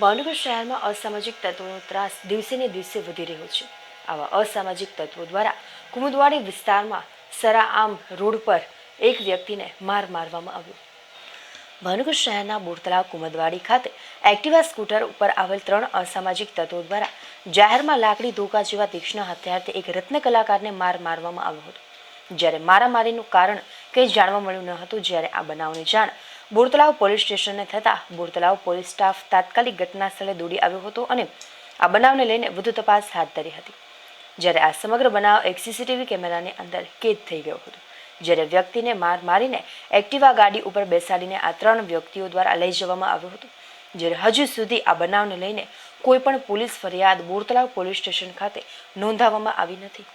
ભાવનગર શહેરમાં અસામાજિક તત્વોનો ત્રાસ દિવસે ને દિવસે વધી રહ્યો છે. આવા અસામાજિક તત્વો દ્વારા કુમુદવાડી વિસ્તારમાં સરાઆમ રોડ પર એક વ્યક્તિને માર મારવામાં આવ્યો. ભાવનગર શહેરના બોરતળા કુમદવાડી ખાતે એક્ટિવા સ્કૂટર ઉપર આવેલ ત્રણ અસામાજિક તત્વો દ્વારા જાહેરમાં લાકડી ધોકા જેવા તીક્ષ્ણ હથિયારથી એક રત્ન કલાકારને માર મારવામાં આવ્યો હતો. જ્યારે મારામારીનું કારણ કંઈ જાણવા મળ્યું ન હતું, જ્યારે આ બનાવની જાણ બોરતળાવ પોલીસ સ્ટેશનને થતાં બોરતલાવ પોલીસ સ્ટાફ તાત્કાલિક ઘટના સ્થળે દોડી આવ્યો હતો અને આ બનાવને લઈને વધુ તપાસ હાથ ધરી હતી. જ્યારે આ સમગ્ર બનાવ એક સીસીટીવી કેમેરાની અંદર કેદ થઈ ગયો હતો. જ્યારે વ્યક્તિને માર મારીને એક્ટિવા ગાડી ઉપર બેસાડીને આ ત્રણ વ્યક્તિઓ દ્વારા લઈ જવામાં આવ્યો હતો. જ્યારે હજુ સુધી આ બનાવને લઈને કોઈ પણ પોલીસ ફરિયાદ બોરતલાવ પોલીસ સ્ટેશન ખાતે નોંધાવવામાં આવી નથી.